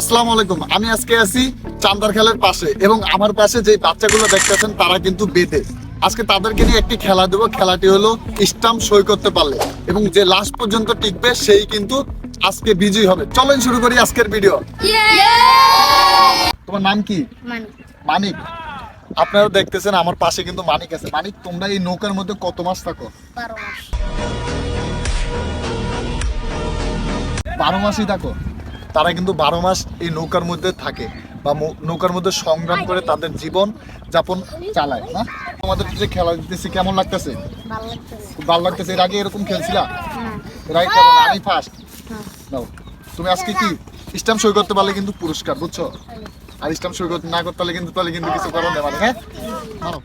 আসসালামু আলাইকুম। আমি আজকে আছি চান্দার খেলার পাশে এবং আমার পাশে যে বাচ্চাগুলো দেখতেছেন তারা কিন্তু বেঁধে। আজকে তাদেরকে নিয়ে একটি খেলা দেবো। খেলাটি হলো স্টাম্প সই করতে পারলে। এবং যে লাস্ট পর্যন্ত টিকবে সেই কিন্তু আজকে বিজয়ী হবে। চলেন শুরু করি আজকের ভিডিও। তোমার নাম কি? মানে মানিক। আপনারা দেখতেছেন আমার পাশে কিন্তু মানিক আছে। মানিক তোমরা এই নৌকার মধ্যে কত মাস থাকো? বারো মাসই থাকো? তারা কিন্তু বারো মাস এই নৌকার মধ্যে থাকে বা নৌকার মধ্যে সংগ্রাম করে তাদের জীবন যাপন চালায় না? তোমাদের যে খেলা দিতেছি কেমন লাগতেছে? ভালো লাগতেছে। খুব ভালো লাগতেছে। এর আগে এরকম খেলছিলা? না এর আগে কেমন? আমি ফার্স্ট হ্যাঁ। নাও। তুমি আজকে কি স্টাম্প সই করতে পারলে কিন্তু পুরস্কার বুঝছ? আর স্টাম্প সই করতে না করতে পারলে কিন্তু তাহলে কিন্তু কিছু করার নেই মানে হ্যাঁ? মারো।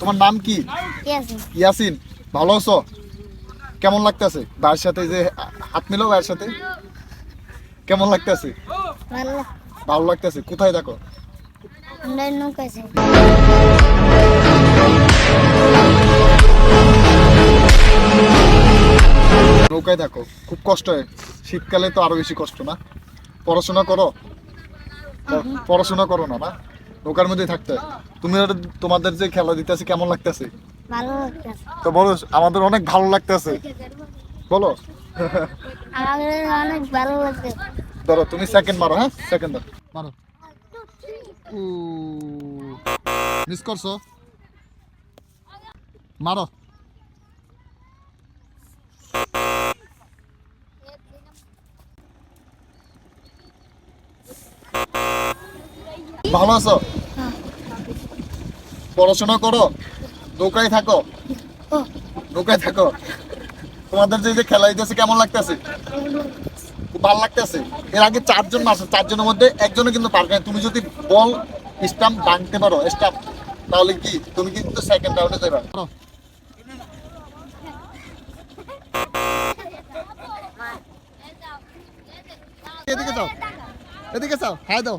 তোমার নাম কি? ইয়াসিন। ভালো আছো? কেমন লাগতেছে? ভাইয়ের সাথে যে হাত মিলো ভাইয়ের সাথে। কেমন লাগতেছে? ভালো। লাগতেছে। কোথায় দেখো আমরা নৌকা নৌকায় দেখো খুব কষ্ট হয়। শীতকালে তো আরও বেশি কষ্ট না? পড়াশোনা করো? পড়াশোনা করো না না? নৌকার মধ্যে থাকতে হয়। তুমি তোমাদের যে খেলা দিতেছে কেমন লাগতেছে? তো বলো আমাদের অনেক ভালো লাগতেছে। বলো। আমাদের অনেক ভালো লাগতেছে ধরো তুমি সেকেন্ড মারো হ্যাঁ? সেকেন্ড মারো। মিস করছ? মারো। ভালো আছো? পড়াশোনা করো, নৌকায় থাকো। নৌকায় থাকো। তোমাদের যে খেলা দিতেছে কেমন লাগতেছে? ভালো লাগতেছে। এর আগে চারজন মারছে, চারজনের মধ্যে একজনও কিন্তু পারবে তুমি যদি বল স্টাম্প ভাঙতে পারো স্টাম্প তাহলে কি? তুমি কিন্তু সেকেন্ড রাউন্ডে যাবে। এদিকে যাও এদিকে যাও। হাই দাও।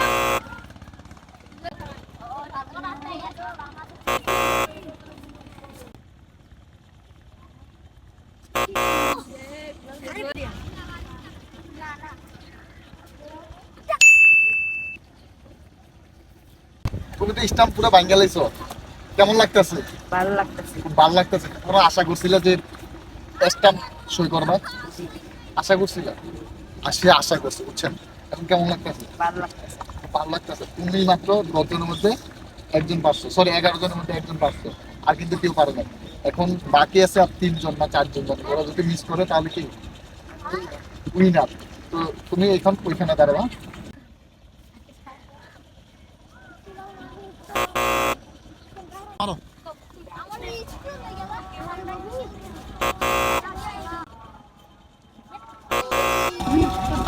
তুমি তো স্টাম্প পুরো ভাঙ্গা লাইছো। কেমন লাগতেছে? ভালো লাগতেছে। খুব ভালো লাগতেছে। তোমরা আশা করছিল যে স্টাম্প সই করবা। আশা করছিল। আর সে আশা করছে বুঝছেন? এখন কেমন লাগতেছে? ভালো লাগতেছে। ভালো লাগতেছে। তুমি মাত্র দশজনের মধ্যে একজন পারছ। সরি এগারো জনের মধ্যে একজন পারছ। আর কিন্তু কেউ পারে না এখন বাকি আছে আর তিনজন না চারজন জন। ওরা যদি মিস করে তাহলে কি? উইনার। তো তুমি এখন ওইখানে দাঁড়াবা।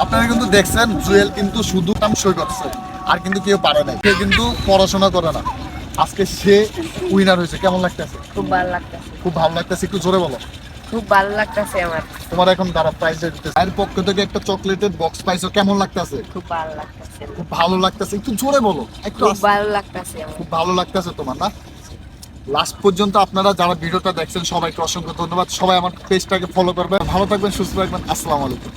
আপনারা কিন্তু দেখছেন জুয়েল কিন্তু শুধু নাম সই করছে আর কিন্তু কেউ পারে নাই। সে কিন্তু পড়াশোনা করে না। আজকে সে উইনার হয়েছে। কেমন লাগতেছে? খুব ভালো লাগতেছে। খুব ভালো লাগতেছে। একটু জোরে বলো। খুব ভালো লাগতেছে আমার। তোমার এখন দাঁড়া প্রাইস দিতেছে। এর পক্ষ থেকে একটা চকলেটের বক্স পাইছো কেমন লাগতেছে? খুব ভালো লাগতেছে। খুব ভালো লাগতেছে। একটু জোরে বলো। একটু খুব ভালো লাগতেছে আমার। খুব ভালো লাগতেছে তোমার না? লাস্ট পর্যন্ত আপনারা যারা ভিডিওটা দেখছেন সবাইকে অসংখ্য ধন্যবাদ। সবাই আমার পেজটাকে ফলো করবেন। ভালো থাকবেন সুস্থ থাকবেন। আসসালামু আলাইকুম।